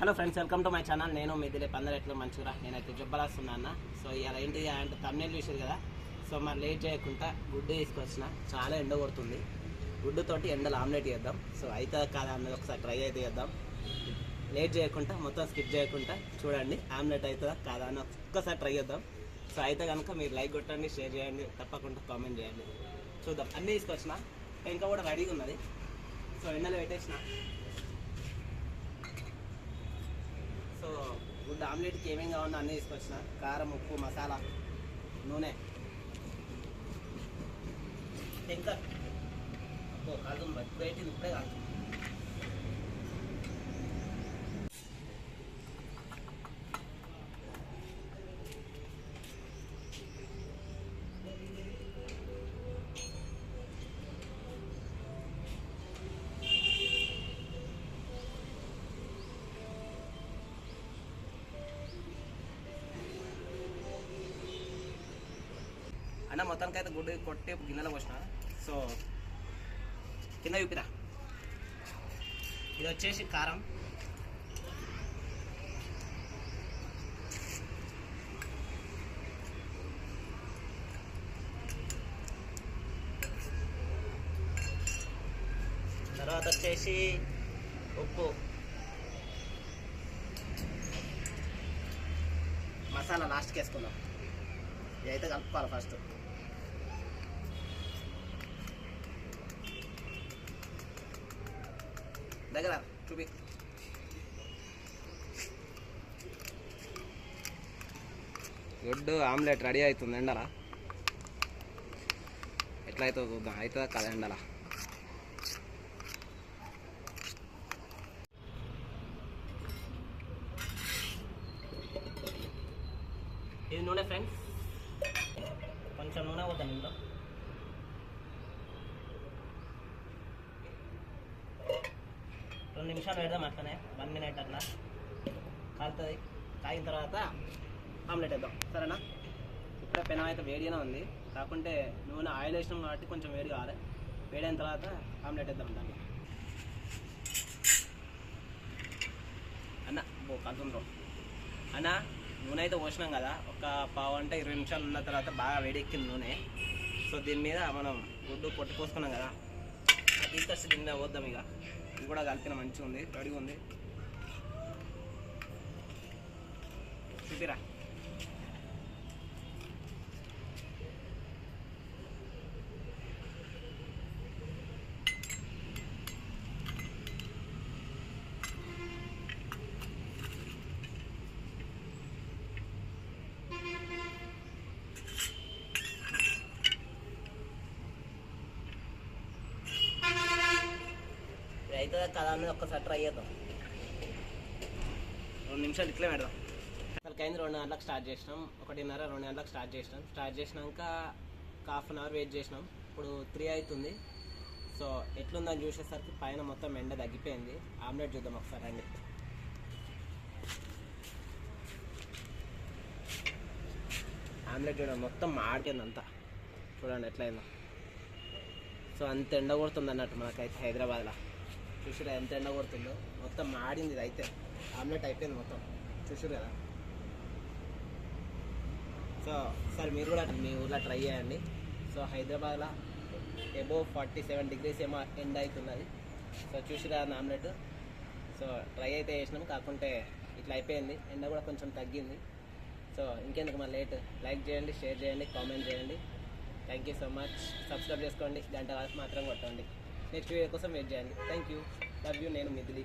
Hello friends welcome to my channel నేను మీ దిలీప్ ఎట్లా మంచిగా నేనైతే జబ్బలాస్తున్నా అన్న. సో ఇలా ఏంటి అంటే తమ్నేలు చూసారు కదా? సో మరి లేట్ చేయకుండా గుడ్డు తీసుకొచ్చిన. చాలా ఎండ కొడుతుంది. గుడ్డుతోటి ఎండలు ఆమ్లెట్ చేద్దాం. సో అయితే కాదా అన్నది ఒకసారి ట్రై అయితే చేద్దాం. లేట్ చేయకుండా మొత్తం స్కిప్ చేయకుండా చూడండి ఆమ్లెట్ అవుతుందా కాదా అని ఒక్కసారి ట్రై చేద్దాం. సో అయితే కనుక మీరు లైక్ కొట్టండి షేర్ చేయండి తప్పకుండా కామెంట్ చేయండి. చూద్దాం. అన్నీ తీసుకొచ్చిన. ఇంకా కూడా రెడీగా ఉన్నది. సో ఎండలు పెట్టేసిన సో గుడ్ ఆమ్లెట్కి ఏమేమి కావాలో అన్నీ తీసుకొచ్చిన. కారం ఉప్పు మసాలా నూనె. టెంకర్ ఓ కాదు మరి ఇప్పుడే కాదు. ఇప్పుడే అన్న మొత్తానికి అయితే గుడ్డు కొట్టి గిన్నెలో పోసిన. సో కింద చూపిరా. ఇది వచ్చేసి కారం. తర్వాత వచ్చేసి ఉప్పు. మసాలా లాస్ట్కి వేసుకుందాం. ఇదైతే కలుపుకోవాలి ఫస్ట్. దగ్గర చూపి. గుడ్డు ఆమ్లెట్ రెడీ అవుతుంది ఎండలా? ఎట్లా అవుతుందో చూద్దాం అవుతుందా కదా ఎండలా? ఇది నూనె ఫ్రెండ్స్ కొంచెం నూనె వద్దాం ఇందులో. రెండు నిమిషాలు పెడదాం అట్లనే. వన్ మినిట్ అట్లా. కాలుతుంది. కాగిన తర్వాత ఆమ్లెట్ వేద్దాం. సరేనా? ఇప్పుడే పెనం అయితే వేడిగానే ఉంది. కాకుంటే నూనె ఆయిల్ వేసినాం కాబట్టి కొంచెం వేడి కావాలి. వేడైన తర్వాత ఆమ్లెట్ వేద్దాం దాన్ని. అన్న ఓ కలుతుందో అన్న నూనె అయితే పోసినాం కదా. ఒక పావు అంటే ఇరవై నిమిషాలు ఉన్న తర్వాత బాగా వేడెక్కింది నూనె. సో దీని మీద మనం గుడ్డు పొట్టు పోసుకున్నాం కదా. తీసుకొచ్చి దీని మీద పోద్దాం ఇక. ఇది కూడా కలిపిన మంచిగా ఉంది రెడీగా ఉంది చూపిరా. అవుతుందా కదా అనేది ఒక్కసారి ట్రై చేద్దాం. రెండు నిమిషాలు ఇట్లే పెడదాం. అసలు అయింది రెండు గంటలకు స్టార్ట్ చేసినాం. ఒకటిన్నర రెండు గంటలకు స్టార్ట్ చేసినాం. స్టార్ట్ చేసినాక ఒక హాఫ్ అన్ అవర్ వెయిట్ చేసినాం. ఇప్పుడు త్రీ అవుతుంది. సో ఎట్లుందని చూసేసరికి పైన మొత్తం ఎండ తగ్గిపోయింది. ఆమ్లెట్ చూద్దాం ఒకసారి రండి. ఆమ్లెట్ చూడండి మొత్తం మాడిపోయింది అంతా. చూడండి ఎట్లయిందో. సో అంత ఎండ కొడుతుంది అన్నట్టు మనకైతే హైదరాబాద్లో. చూసిరా ఎంత ఎండ కొడుతుందో? మొత్తం మాడింది ఇది అయితే. ఆమ్లెట్ అయిపోయింది మొత్తం. చూసిరు కదా? సో సార్ మీరు కూడా మీ ఊర్లో ట్రై చేయండి. సో హైదరాబాద్లో ఎబో ఫార్టీ సెవెన్ డిగ్రీస్ ఏమో ఎండ అవుతున్నది. సో చూసిరా ఆమ్లెట్? సో ట్రై అయితే చేసినాం. కాకుంటే ఇట్లా అయిపోయింది. ఎండ కూడా కొంచెం తగ్గింది. సో ఇంకెందుకు మా లేట్? లైక్ చేయండి షేర్ చేయండి కామెంట్ చేయండి. Thank you so much subscribe చేసుకోండి. గంట మాత్రం కొట్టండి. నెక్స్ట్ వీడియో కోసం వెయిట్ చేయండి. థ్యాంక్ యూ లవ్ యూ నేను మిథిలి.